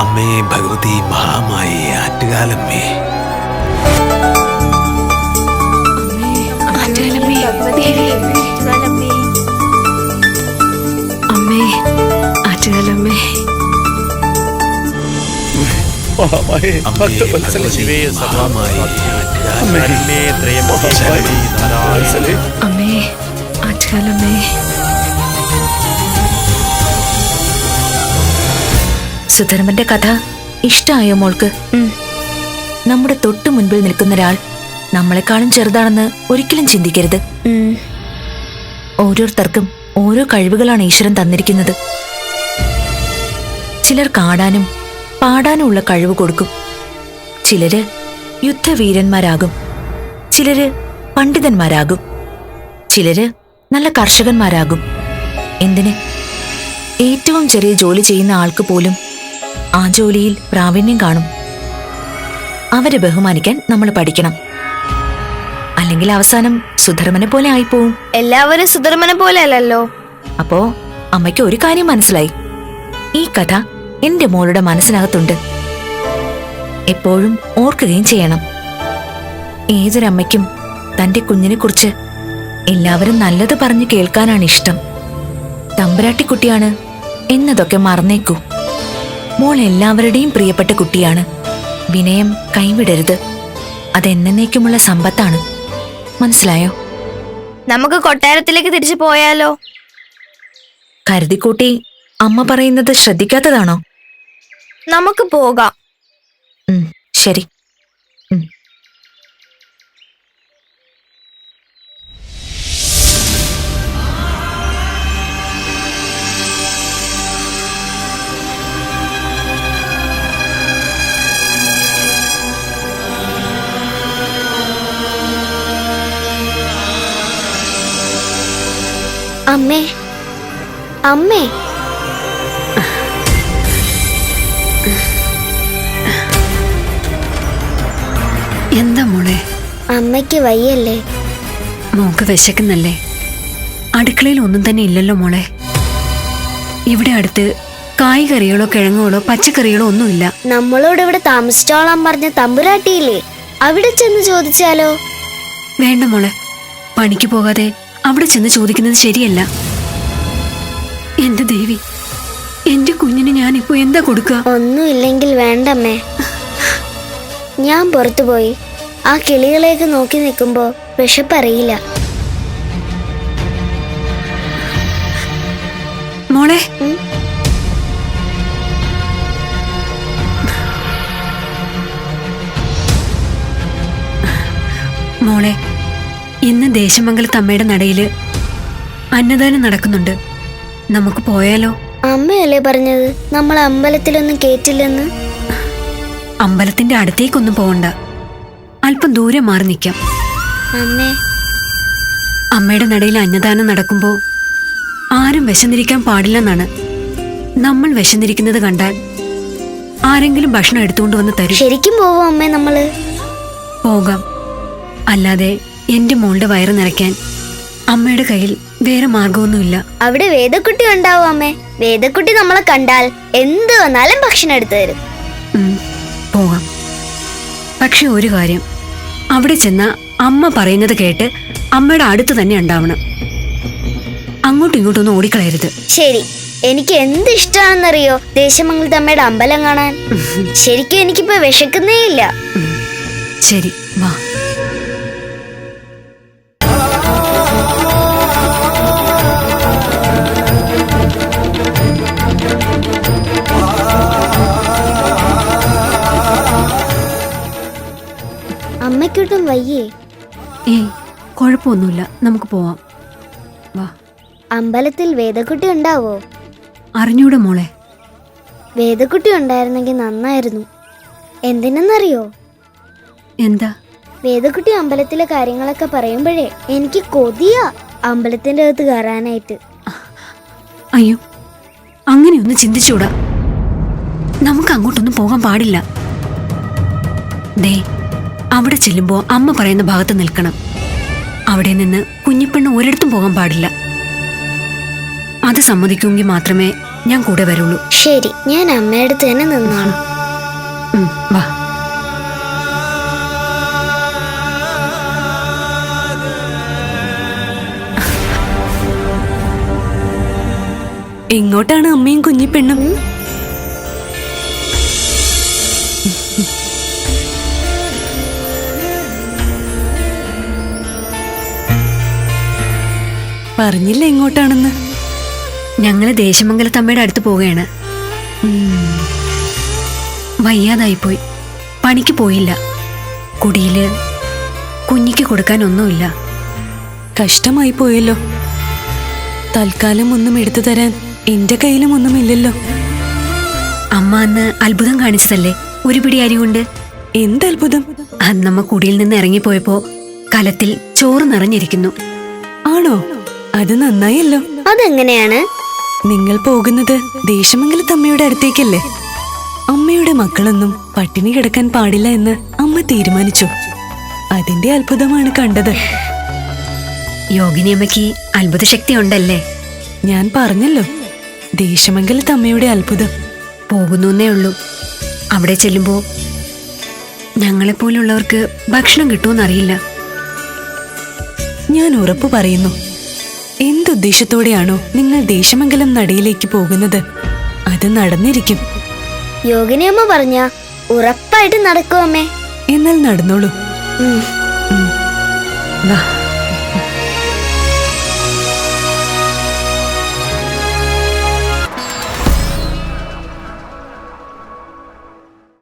അമ്മേ ഭഗവതി മഹാമായി ആറ്റുകാലമ്മേ. അമ്മേ ആറ്റുകാലമ്മേ. മഹാമായേ അമ്മേ ഭക്തവത്സല ശിവേ ആറ്റുകാലമ്മേ. ശരണേ ത്രയംബകേ അമ്മേ ആറ്റുകാലമ്മേ. സുധർമ്മന്റെ കഥ ഇഷ്ടമായോ മോൾക്ക്? നമ്മുടെ തൊട്ടു മുൻപിൽ നിൽക്കുന്ന ഒരാൾ നമ്മളെക്കാളും ചെറുതാണെന്ന് ഒരിക്കലും ചിന്തിക്കരുത്. ഓരോരുത്തർക്കും ഓരോ കഴിവുകളാണ് ഈശ്വരൻ തന്നിരിക്കുന്നത്. ചിലർ കാടാനും പാടാനും ഉള്ള കഴിവ് കൊടുക്കും. ചിലര് യുദ്ധവീരന്മാരാകും. ചിലര് പണ്ഡിതന്മാരാകും. ചിലര് നല്ല കർഷകന്മാരാകും. എന്തിന്? ഏറ്റവും ചെറിയ ജോലി ചെയ്യുന്ന ആൾക്ക് പോലും ആ ജോലിയിൽ പ്രാവീണ്യം കാണും. അവരെ ബഹുമാനിക്കാൻ നമ്മൾ പഠിക്കണം. അല്ലെങ്കിൽ അവസാനം സുധർമ്മനെ പോലെ ആയിപ്പോവും. എല്ലാവരും സുധർമ്മനെ പോലെ അല്ലല്ലോ? അപ്പോ അമ്മയ്ക്ക് ഒരു കാര്യം മനസ്സിലായി. ഈ കഥ എന്റെ മോളുടെ മനസ്സിനകത്തുണ്ട്. എപ്പോഴും ഓർക്കുകയും ചെയ്യണം. ഏതൊരമ്മയ്ക്കും തന്റെ കുഞ്ഞിനെ കുറിച്ച് എല്ലാവരും നല്ലത് പറഞ്ഞു കേൾക്കാനാണ് ഇഷ്ടം. തമ്പരാട്ടിക്കുട്ടിയാണ് എന്നതൊക്കെ മറന്നേക്കൂ. മോൾ എല്ലാവരുടെയും പ്രിയപ്പെട്ട കുട്ടിയാണ്. വിനയം കൈവിടരുത്. അതെന്നേക്കുമുള്ള സമ്പത്താണ്. മനസ്സിലായോ? നമുക്ക് കൊട്ടാരത്തിലേക്ക് തിരിച്ചു പോയാലോ? കരുതിക്കൂട്ടി അമ്മ പറയുന്നത് ശ്രദ്ധിക്കാത്തതാണോ? നമുക്ക് പോകാം. ശരി. അമ്മേ. അമ്മേ. എന്താ മോളെ? അമ്മയ്ക്ക് വയ്യല്ലേ? മോക്ക് വിശക്കുന്നല്ലേ? അടുക്കളയിൽ ഒന്നും തന്നെ ഇല്ലല്ലോ മോളെ. ഇവിടെ അടുത്ത് കായ്കറികളോ കിഴങ്ങുകളോ പച്ചക്കറികളോ ഒന്നുമില്ല. നമ്മളോട് ഇവിടെ താമസിച്ചോളാൻ പറഞ്ഞ തമ്പുരാട്ടിയില്ലേ? അവിടെ ചെന്ന് ചോദിച്ചാലോ? വേണ്ട മോളെ. പണിക്ക് പോകാതെ അവിടെ ചെന്ന് ചോദിക്കുന്നത് ശരിയല്ല. എന്റെ ദേവി എന്റെ കുഞ്ഞിന് ഞാനിപ്പോ എന്താ കൊടുക്ക? ഒന്നുമില്ലെങ്കിൽ വേണ്ടമ്മേ. ഞാൻ പുറത്തു പോയി ആ കിളികളെയൊക്കെ നോക്കി നിൽക്കുമ്പോ വിശപ്പറിയില്ല. മോളെ. മോളെ ഇന്ന് ദേശമംഗലത്ത് അമ്മയുടെ നടയിൽ അന്നദാനം നടക്കുന്നുണ്ട്. നമുക്ക് പോയാലോ? അമ്മയല്ലേ പറഞ്ഞത്? നമ്മൾ അമ്പലത്തിലൊന്നും കേറ്റില്ലെന്ന്? അമ്പലത്തിന്റെ അടുത്തേക്കൊന്നും പോകണ്ട അല്പം ദൂരെ മാറി നിൽക്കാം. അമ്മേ. അമ്മയുടെ നടയിൽ അന്നദാനം നടക്കുമ്പോൾ ആരും വിശന്നിരിക്കാൻ പാടില്ലെന്നാണ്. നമ്മൾ വിശന്നിരിക്കുന്നത് കണ്ടാൽ ആരെങ്കിലും ഭക്ഷണം എടുത്തുകൊണ്ട് വന്ന് തരും. ശരിക്കും പോവും അമ്മേ നമ്മൾ? പോകാം. അല്ലാതെ എന്റെ മോളുടെ വയറ് നിറയ്ക്കാൻ അമ്മയുടെ കയ്യിൽ വേറെ മാർഗമൊന്നുമില്ല. അവിടെ വേദക്കുട്ടി ഉണ്ടാവും അമ്മേ. വേദക്കുട്ടി നമ്മളെ കണ്ടാൽ എന്ത് വന്നാലും ഭക്ഷണം എടുത്തു തരും. പോവാം. പോകാം പക്ഷെ ഒരു കാര്യം അവിടെ ചെന്ന അമ്മ പറയുന്നത് കേട്ട് അമ്മയുടെ അടുത്ത് തന്നെ ഉണ്ടാവണം. അങ്ങോട്ടും ഇങ്ങോട്ടും ഓടിക്കളയരുത്. ശരി എനിക്ക് എന്ത് ഇഷ്ടമാണെന്നറിയോ? ദേശമംഗലത്ത് അമ്മയുടെ അമ്പലം കാണാൻ. ശരിക്കും എനിക്കിപ്പോ വിശക്കുന്നേ ഇല്ല. ശരി വാ. വയ്യേ. ഏയ് കുഴപ്പമൊന്നുമില്ല നമുക്ക് പോവാം. വാ. അമ്പലത്തിൽ വേദക്കുട്ടി ഉണ്ടാവോ? അറിഞ്ഞൂടെ മോളെ. വേദക്കുട്ടി ഉണ്ടായിരുന്നെങ്കിൽ നന്നായിരുന്നു. എന്തിനെന്നറിയോ? എന്താ? വേദക്കുട്ടി അമ്പലത്തിലെ കാര്യങ്ങളൊക്കെ പറയുമ്പോഴേ എനിക്ക് കൊതിയാ അമ്പലത്തിന്റെ അകത്ത് കയറാനായിട്ട്. അയ്യോ അങ്ങനെയൊന്നും ചിന്തിച്ചൂടാ നമുക്ക് അങ്ങോട്ടൊന്നും പോകാൻ പാടില്ല. ദേ അവിടെ ചെല്ലുമ്പോൾ അമ്മ പറയുന്ന ഭാഗത്ത് നിൽക്കണം. അവിടെ നിന്ന് കുഞ്ഞിപ്പെണ്ണ് ഒരിടത്തും പോകാൻ പാടില്ല. അത് സമ്മതിക്കുമെങ്കിൽ മാത്രമേ ഞാൻ കൂടെ വരുള്ളൂ. ശരി ഞാൻ അമ്മയുടെ അടുത്ത് തന്നെ നിന്നാണ് വാ. എങ്ങോട്ടാണ് അമ്മയും കുഞ്ഞിപ്പെണ്ണും? പറഞ്ഞില്ല എങ്ങോട്ടാണെന്ന് ഞങ്ങൾ ദേശമംഗലത്തമ്മയുടെ അടുത്ത് പോവുകയാണ്. വയ്യാതായിപ്പോയി. പണിക്ക് പോയില്ല. കുടിയിൽ കുഞ്ഞിക്ക് കൊടുക്കാൻ ഒന്നുമില്ല കഷ്ടമായി പോയല്ലോ. തൽക്കാലം ഒന്നും എടുത്തു തരാൻ എന്റെ കയ്യിലും ഒന്നുമില്ലല്ലോ. അമ്മ അന്ന് അത്ഭുതം കാണിച്ചതല്ലേ? ഒരു പിടി അരി കൊണ്ട്. എന്ത് അത്ഭുതം അന്നമ്മ കുടിയിൽ നിന്ന് ഇറങ്ങിപ്പോയപ്പോ കലത്തിൽ ചോറ് നിറഞ്ഞിരിക്കുന്നു. ആണോ? അത് നന്നായല്ലോ. അതെങ്ങനെയാണ്? നിങ്ങൾ പോകുന്നത് ദേശമംഗലത്തമ്മയുടെ അടുത്തേക്കല്ലേ? അമ്മയുടെ മക്കളൊന്നും പട്ടിണി കിടക്കാൻ പാടില്ല എന്ന് അമ്മ തീരുമാനിച്ചു. അതിന്റെ അത്ഭുതമാണ് കണ്ടത്. യോഗിനി അമ്മയ്ക്ക് അത്ഭുത ശക്തി ഉണ്ടല്ലേ ഞാൻ പറഞ്ഞല്ലോ ദേശമംഗലത്തമ്മയുടെ അത്ഭുതം. പോകുന്നേ ഉള്ളൂ. അവിടെ ചെല്ലുമ്പോ ഞങ്ങളെപ്പോലുള്ളവർക്ക് ഭക്ഷണം കിട്ടുമെന്നറിയില്ല. ഞാൻ ഉറപ്പു പറയുന്നു എന്തുദ്ദേശത്തോടെയാണോ നിങ്ങൾ ദേശമംഗലം നടയിലേക്ക് പോകുന്നത്? അത് നടന്നിരിക്കും. യോഗിനിയമ്മ പറഞ്ഞ ഉറപ്പായിട്ട് നടക്കും അമ്മേ എന്നാൽ നടന്നോളൂ. വാ.